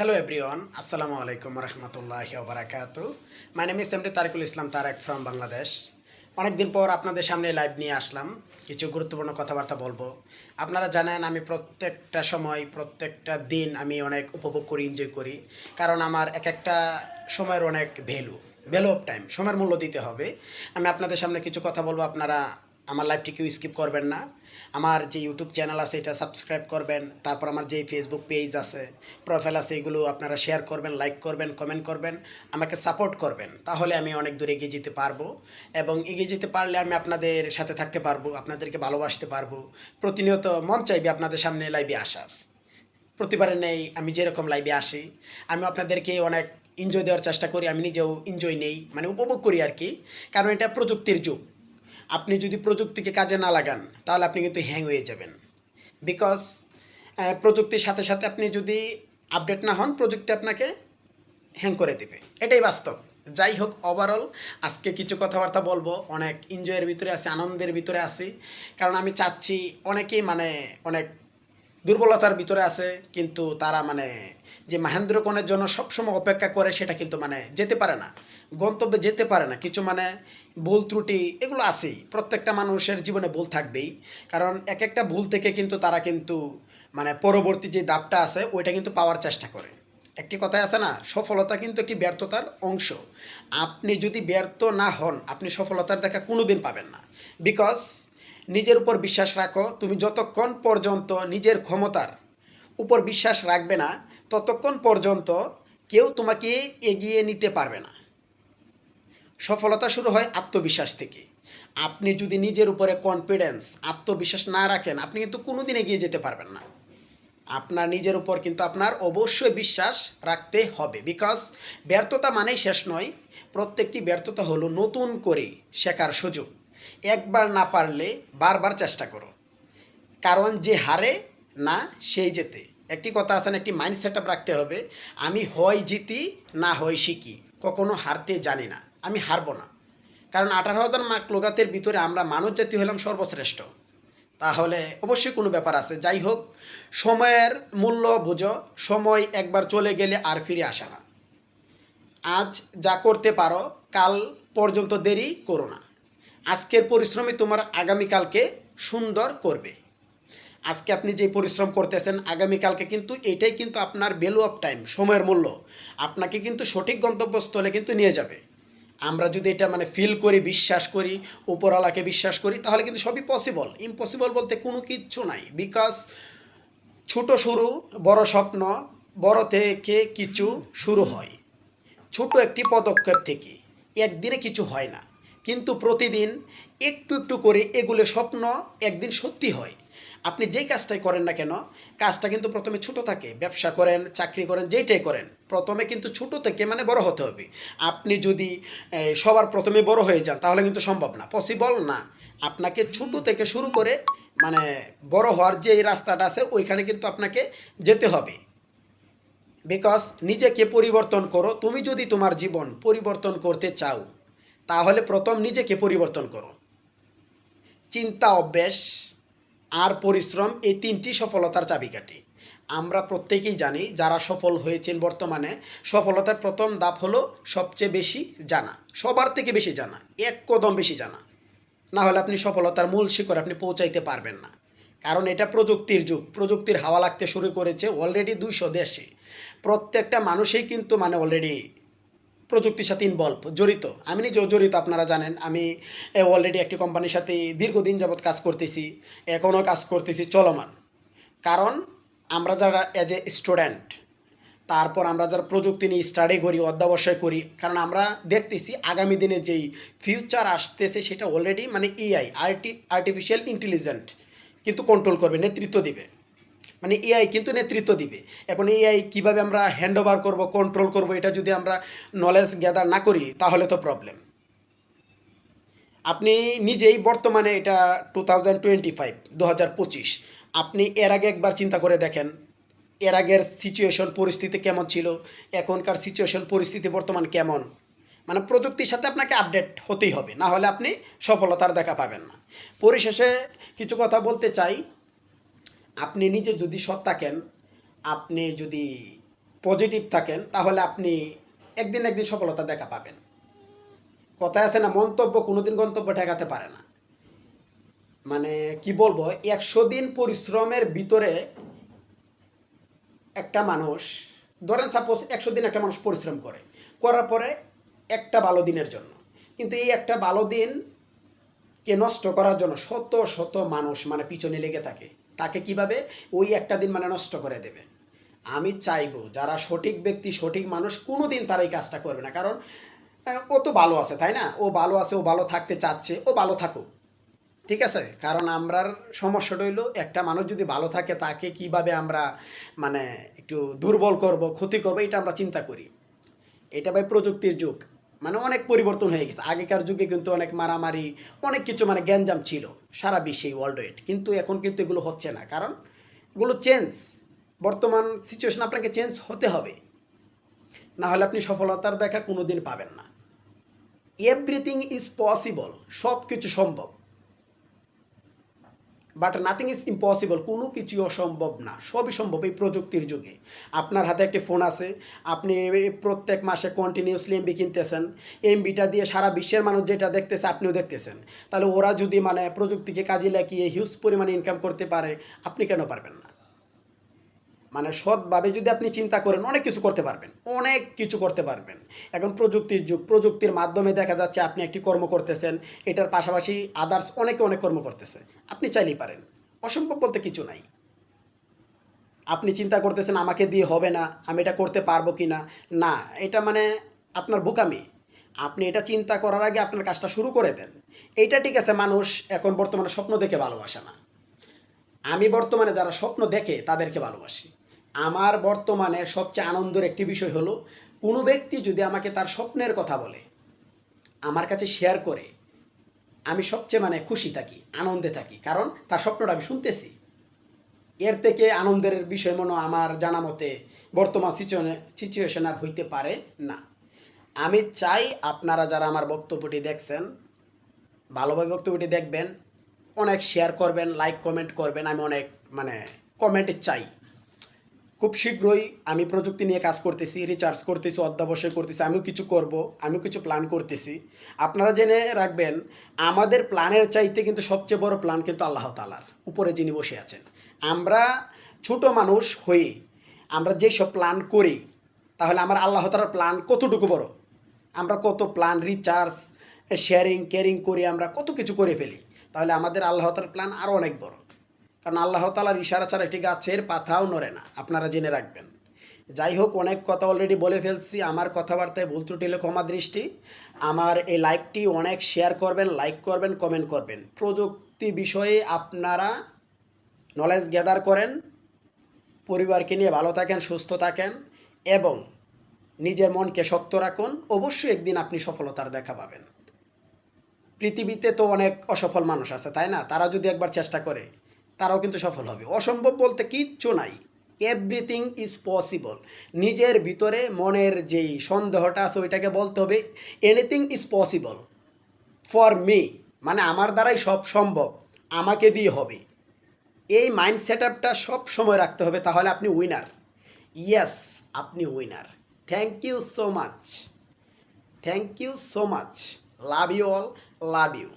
Hello everyone, Assalamu alaikum warahmatullahi wabarakatuh. My name is MD Tariqul Islam Tarek from Bangladesh অনেকদিন পর আপনাদের সামনে live নিয়ে আসলাম। কিছু গুরুত্বপূর্ণ কথাবার্তা বলব। আপনারা জানেন আমি প্রত্যেকটা সময় প্রত্যেকটা দিন আমি অনেক উপভোগ করি এনজয় করি। কারণ আমার এক একটা সময়ের অনেক ভ্যালু ভ্যালু অফ টাইম সময়ের মূল্য দিতে হবে। আমি আপনাদের সামনে কিছু কথা বলব। আপনারা আমার লাইভটি কেউ স্কিপ করবেন না। আমার যে ইউটিউব চ্যানেল আছে, এটা সাবস্ক্রাইব করবেন। তারপর আমার যে ফেসবুক পেজ আছে প্রোফাইল আছে, এগুলো আপনারা শেয়ার করবেন লাইক করবেন কমেন্ট করবেন, আমাকে সাপোর্ট করবেন। তাহলে আমি অনেক দূর এগিয়ে যেতে পারব এবং এগিয়ে যেতে পারলে আমি আপনাদের সাথে থাকতে পারব, আপনাদেরকে ভালোবাসতে পারব। প্রতিনিয়ত মন চাইবে আপনাদের সামনে লাইভে আসার। প্রতিবারে নেই, আমি যেরকম লাইভে আসি, আমি আপনাদেরকে অনেক এনজয় দেওয়ার চেষ্টা করি, আমি নিজেও এনজয় নেই মানে উপভোগ করি আর কি। কারণ এটা প্রযুক্তির যুগ। আপনি যদি প্রযুক্তিকে কাজে না লাগান, তাহলে আপনি কিন্তু হ্যাং হয়ে যাবেন। বিকজ প্রযুক্তির সাথে সাথে আপনি যদি আপডেট না হন, প্রযুক্তি আপনাকে হ্যাং করে দেবে। এটাই বাস্তব। যাই হোক ওভারঅল আজকে কিছু কথাবার্তা বলব। অনেক এনজয়ের ভিতরে আছি, আনন্দের ভিতরে আছি। কারণ আমি চাচ্ছি অনেকেই মানে অনেক দুর্বলতার ভিতরে আছে, কিন্তু তারা মানে যে মহেন্দ্রকোণের জন্য সবসময় অপেক্ষা করে, সেটা কিন্তু মানে যেতে পারে না। গন্তব্যে যেতে পারে না। কিছু মানে ভুল ত্রুটি, এগুলো আছেই। প্রত্যেকটা মানুষের জীবনে ভুল থাকবেই। কারণ এক একটা ভুল থেকে কিন্তু তারা কিন্তু মানে পরবর্তী যে দাপটা আছে, ওইটা কিন্তু পাওয়ার চেষ্টা করে। একটি কথাই আছে না, সফলতা কিন্তু একটি ব্যর্থতার অংশ। আপনি যদি ব্যর্থ না হন, আপনি সফলতার দেখা কোনো দিন পাবেন না। বিকজ নিজের উপর বিশ্বাস রাখো, তুমি যতক্ষণ পর্যন্ত নিজের ক্ষমতার উপর বিশ্বাস রাখবে না, ততক্ষণ পর্যন্ত কেউ তোমাকে এগিয়ে নিতে পারবে না। সফলতা শুরু হয় আত্মবিশ্বাস থেকে। আপনি যদি নিজের উপরে কনফিডেন্স আত্মবিশ্বাস না রাখেন, আপনি কিন্তু কোনোদিন এগিয়ে যেতে পারবেন না। আপনার নিজের উপর কিন্তু আপনার অবশ্যই বিশ্বাস রাখতে হবে বিকজ ব্যর্থতা মানেই শেষ নয়, প্রত্যেকটি ব্যর্থতা হলো নতুন করে শেখার সুযোগ। একবার না পারলে বারবার চেষ্টা করো। কারণ যে হারে না, সেই জেতে। একটি কথা আছে একটি মাইন্ড সেট রাখতে হবে, আমি হয় জিতি, না হয় শিখি কখনো হারতে জানি না, আমি হারবো না। কারণ আঠারো হাজার মাক লোকাতের ভিতরে আমরা মানব জাতি হলাম সর্বশ্রেষ্ঠ। তাহলে অবশ্যই কোনো ব্যাপার আছে। যাই হোক, সময়ের মূল্য বুঝো, সময় একবার চলে গেলে আর ফিরে আসে না। আজ যা করতে পারো, কাল পর্যন্ত দেরি করো না। আজকের পরিশ্রমই তোমার আগামীকালকে সুন্দর করবে। আজকে আপনি যে পরিশ্রম করতেছেন, আগামীকালকে কিন্তু এটাই কিন্তু আপনার ভ্যালু অফ টাইম সময়ের মূল্য। আপনাকে কিন্তু সঠিক গন্তব্যস্থলে কিন্তু নিয়ে যাবে। আমরা যদি এটা মানে ফিল করি, বিশ্বাস করি, উপরওয়ালাকে বিশ্বাস করি, তাহলে কিন্তু সবই পসিবল ইম্পসিবল বলতে কোনো কিচ্ছু নাই। বিকজ ছোট শুরু, বড় স্বপ্ন, বড় থেকে কিছু শুরু হয়। ছোট একটি পদক্ষেপ থেকে। একদিনে কিছু হয় না। কিন্তু প্রতিদিন একটু একটু করে এগুলো স্বপ্ন একদিন সত্যি হয়। আপনি যেই কাজটাই করেন না কেন, কাজটা কিন্তু প্রথমে ছোট থাকে, ব্যবসা করেন, চাকরি করেন, যেইটাই করেন, প্রথমে কিন্তু ছোট থেকে মানে বড় হতে হবে। আপনি যদি সবার প্রথমে বড় হয়ে যান, তাহলে কিন্তু সম্ভব না পসিবল না। আপনাকে ছোট থেকে শুরু করে মানে বড় হওয়ার যে রাস্তাটা আছে, ওইখানে কিন্তু আপনাকে যেতে হবে। বিকজ নিজেকে পরিবর্তন করো, তুমি যদি তোমার জীবন পরিবর্তন করতে চাও তাহলে প্রথম নিজেকে পরিবর্তন করো। চিন্তা, অভ্যেস আর পরিশ্রম এই তিনটি সফলতার চাবিকাঠি। আমরা প্রত্যেকেই জানি যারা সফল হয়েছেন বর্তমানে, সফলতার প্রথম ধাপ হলো সবচেয়ে বেশি জানা, সবার থেকে বেশি জানা, এক কদম বেশি জানা। না হলে আপনি সফলতার মূল শিখর আপনি পৌঁছাইতে পারবেন না। কারণ এটা প্রযুক্তির যুগ, প্রযুক্তির হাওয়া লাগতে শুরু করেছে অলরেডি দুইশো দেশে। প্রত্যেকটা মানুষই কিন্তু মানে অলরেডি প্রযুক্তির সাথে ইনভলভ জড়িত। আমি নিজেও জড়িত, আপনারা জানেন। আমি অলরেডি একটি কোম্পানির সাথে দীর্ঘদিন যাবৎ কাজ করতেছি, এখনও কাজ করতেছি চলমান। কারণ, আমরা যারা এজ এ স্টুডেন্ট তারপর আমরা যারা প্রযুক্তি নিয়ে স্টাডি করি, অধ্যাবসায় করি, কারণ আমরা দেখতেছি আগামী দিনে যেই ফিউচার আসতেছে, সেটা অলরেডি মানে এআই আর্টি আর্টিফিশিয়াল ইন্টেলিজেন্ট কিন্তু কন্ট্রোল করবে, নেতৃত্ব দিবে। মানে এআই কিন্তু নেতৃত্ব দিবে। এখন এআই কীভাবে আমরা হ্যান্ড ওভার করব কন্ট্রোল করব, এটা যদি আমরা নলেজ গ্যাদার না করি, তাহলে তো প্রবলেম আপনি নিজেই বর্তমানে এটা টু থাউজেন্ড টোয়েন্টি ফাইভ দু হাজার পঁচিশ, আপনি এর আগে একবার চিন্তা করে দেখেন, এর আগের সিচুয়েশন পরিস্থিতি কেমন ছিল, এখনকার সিচুয়েশন পরিস্থিতি বর্তমান কেমন? মানে প্রযুক্তির সাথে আপনাকে আপডেট হতেই হবে, না হলে আপনি সফলতার দেখা পাবেন না। পরিশেষে কিছু কথা বলতে চাই আপনি নিজে যদি সৎ থাকেন, আপনি যদি পজিটিভ থাকেন, তাহলে আপনি একদিন একদিন সফলতা দেখা পাবেন। কথায় আছে না, মন্তব্য কোনোদিন গন্তব্য ঠেকাতে পারে না। মানে কি বলব, একশো দিন পরিশ্রমের ভিতরে একটা মানুষ, ধরেন সাপোজ একশো দিন একটা মানুষ পরিশ্রম করে, করার পরে একটা ভালো দিনের জন্য। কিন্তু এই একটা ভালো দিন কে নষ্ট করার জন্য শত শত মানুষ মানে পিছনে লেগে থাকে। তাকে কীভাবে? ওই একটা দিন মানে নষ্ট করে দেবে। আমি চাইব যারা সঠিক ব্যক্তি, সঠিক মানুষ কোনো দিন তারা এই কাজটা করবে না। কারণ ও তো ভালো আছে, তাই না? ও ভালো আছে, ও ভালো থাকতে চাচ্ছে, ও ভালো থাকুক। ঠিক আছে? কারণ আমরার সমস্যাটা হইল, একটা মানুষ যদি ভালো থাকে, তাকে কীভাবে আমরা মানে একটু দুর্বল করব, ক্ষতি করব, এটা আমরা চিন্তা করি। এটা ভাই প্রযুক্তির যুগ। মানে অনেক পরিবর্তন হয়ে গেছে। আগেকার যুগে কিন্তু অনেক মারামারি, অনেক কিছু মানে গ্যাঞ্জাম ছিল সারা বিশ্বে ওয়ার্ল্ড ওয়েড কিন্তু এখন কিন্তু এগুলো হচ্ছে না। কারণ এগুলো চেঞ্জ বর্তমান সিচুয়েশন আপনাকে চেঞ্জ হতে হবে। না হলে আপনি সফলতার দেখা কোনো দিন পাবেন না। এভরিথিং ইজ পসিবল সব কিছু সম্ভব। বাট নাথিং ইজ ইম্পসিবল কোনো কিছু অসম্ভব না, সবই সম্ভব এই প্রযুক্তির যুগে। আপনার হাতে একটি ফোন আছে, আপনি প্রত্যেক মাসে কন্টিনিউসলি এমবি কিনতেছেন এমবিটা দিয়ে সারা বিশ্বের মানুষ যেটা দেখতেছে আপনিও দেখতেছেন। তাহলে ওরা যদি মানে প্রযুক্তিকে কাজে লাগিয়ে হিউজ পরিমাণে ইনকাম করতে পারে, আপনি কেন পারবেন না? মানে সৎভাবে যদি আপনি চিন্তা করেন, অনেক কিছু করতে পারবেন। অনেক কিছু করতে পারবেন। এখন প্রযুক্তির যুগ, প্রযুক্তির মাধ্যমে দেখা যাচ্ছে আপনি একটি কর্ম করতেছেন, এটার পাশাপাশি আদার্স অনেকে অনেক কর্ম করতেছে। আপনি চাইলেই পারেন। অসম্ভব বলতে কিছু নাই। আপনি চিন্তা করতেছেন, আমাকে দিয়ে হবে না, আমি এটা করতে পারব কি না না, এটা মানে আপনার বোকামি। আপনি এটা চিন্তা করার আগে আপনার কাজটা শুরু করে দেন। এইটা ঠিক আছে, মানুষ এখন বর্তমানে স্বপ্ন দেখে ভালোবাসে না। আমি বর্তমানে যারা স্বপ্ন দেখে, তাদেরকে ভালোবাসি। আমার বর্তমানে সবচেয়ে আনন্দের একটি বিষয় হলো, কোনো ব্যক্তি যদি আমাকে তার স্বপ্নের কথা বলে, আমার কাছে শেয়ার করে, আমি সবচেয়ে মানে খুশি থাকি, আনন্দে থাকি, কারণ তার স্বপ্নটা আমি শুনতেছি। এর থেকে আনন্দের বিষয় মনে আমার জানা মতে বর্তমান সিচুয়েশন আর হইতে পারে না। আমি চাই আপনারা যারা আমার বক্তব্যটি দেখছেন, ভালোভাবে বক্তব্যটি দেখবেন, অনেক শেয়ার করবেন লাইক কমেন্ট করবেন, আমি অনেক মানে কমেন্ট চাই। খুব শীঘ্রই আমি প্রযুক্তি নিয়ে কাজ করতেছি রিচার্জ করতেছি, অধ্যাবসায় করতেছি, আমিও কিছু করব, আমিও কিছু প্ল্যান করতেছি। আপনারা জেনে রাখবেন, আমাদের প্ল্যানের চাইতে কিন্তু সবচেয়ে বড় প্ল্যান কিন্তু আল্লাহ তালার উপরে যিনি বসে আছেন। আমরা ছোট মানুষ হয়ে আমরা যেসব প্ল্যান করি, তাহলে আমার আল্লাহ তালার প্ল্যান কতটুকু বড়? আমরা কত প্ল্যান রিচার্জ শেয়ারিং কেয়ারিং করে আমরা কত কিছু করে ফেলি, তাহলে আমাদের আল্লাহ তালার প্ল্যান আরও অনেক বড়। কারণ আল্লাহ তালার ইশারা ছাড়া একটি গাছের পাতাও নড়ে না। আপনারা জেনে রাখবেন। যাই হোক অনেক কথা অলরেডি বলে ফেলছি। আমার কথাবার্তায় ভুল ত্রুটি হলে ক্ষমা দৃষ্টি। আমার এই লাইভটি অনেক শেয়ার করবেন লাইক করবেন কমেন্ট করবেন। প্রযুক্তি বিষয়ে আপনারা নলেজ গ্যাদার করেন। পরিবারকে নিয়ে ভালো থাকেন, সুস্থ থাকেন এবং নিজের মনকে শক্ত রাখুন। অবশ্যই একদিন আপনি সফলতার দেখা পাবেন। পৃথিবীতে তো অনেক অসফল মানুষ আছে, তাই না? তারা যদি একবার চেষ্টা করে তারাও কিন্তু সফল হবে। অসম্ভব বলতে কিচ্ছু নাই। এভরিথিং ইজ পসিবল নিজের ভিতরে মনের যেই সন্দেহটা আছে ওইটাকে বলতে হবে anything is possible for me মানে আমার দ্বারাই সব সম্ভব, আমাকে দিয়ে হবে। এই মাইন্ড সেট আপটা সব সময় রাখতে হবে, তাহলে আপনি উইনার ইয়েস আপনি winner thank you so much thank you so much love you all love you